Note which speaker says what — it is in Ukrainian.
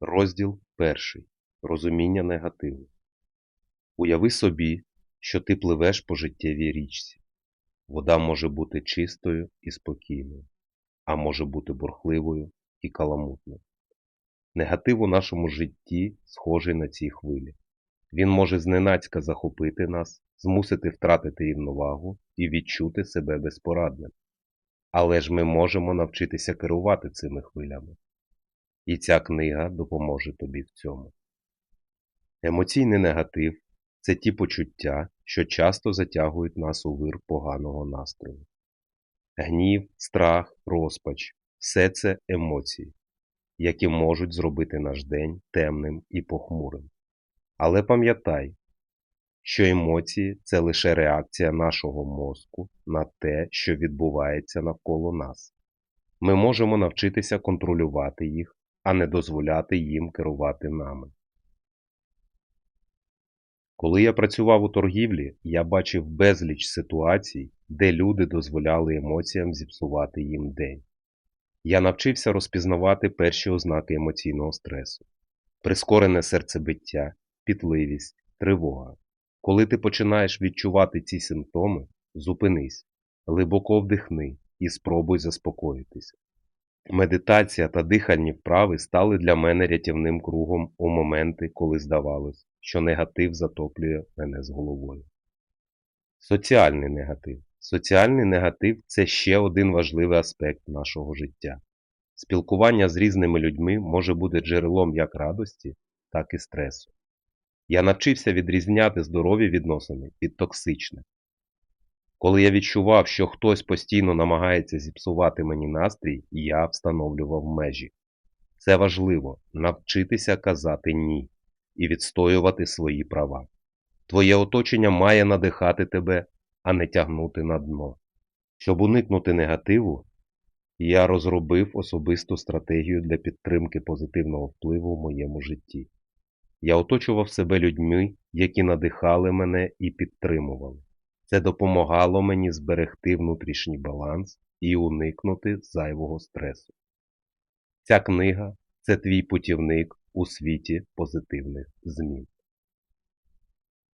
Speaker 1: Розділ перший. Розуміння негативу. Уяви собі, що ти пливеш по життєвій річці. Вода може бути чистою і спокійною, а може бути бурхливою і каламутною. Негатив у нашому житті схожий на ці хвилі. Він може зненацька захопити нас, змусити втратити рівновагу і відчути себе безпорадним. Але ж ми можемо навчитися керувати цими хвилями. І ця книга допоможе тобі в цьому. Емоційний негатив це ті почуття, що часто затягують нас у вир поганого настрою. Гнів, страх, розпач все це емоції, які можуть зробити наш день темним і похмурим. Але пам'ятай, що емоції це лише реакція нашого мозку на те, що відбувається навколо нас. Ми можемо навчитися контролювати їх, а не дозволяти їм керувати нами. Коли я працював у торгівлі, я бачив безліч ситуацій, де люди дозволяли емоціям зіпсувати їм день. Я навчився розпізнавати перші ознаки емоційного стресу: прискорене серцебиття, пітливість, тривога. Коли ти починаєш відчувати ці симптоми, зупинись, глибоко вдихни і спробуй заспокоїтися. Медитація та дихальні вправи стали для мене рятівним кругом у моменти, коли здавалось, що негатив затоплює мене з головою. Соціальний негатив. Соціальний негатив це ще один важливий аспект нашого життя. Спілкування з різними людьми може бути джерелом як радості, так і стресу. Я навчився відрізняти здорові відносини від токсичних. Коли я відчував, що хтось постійно намагається зіпсувати мені настрій, я встановлював межі. Це важливо навчитися казати ні і відстоювати свої права. Твоє оточення має надихати тебе, а не тягнути на дно. Щоб уникнути негативу, я розробив особисту стратегію для підтримки позитивного впливу в моєму житті. Я оточував себе людьми, які надихали мене і підтримували. Це допомагало мені зберегти внутрішній баланс і уникнути зайвого стресу. Ця книга це твій путівник у світі позитивних змін.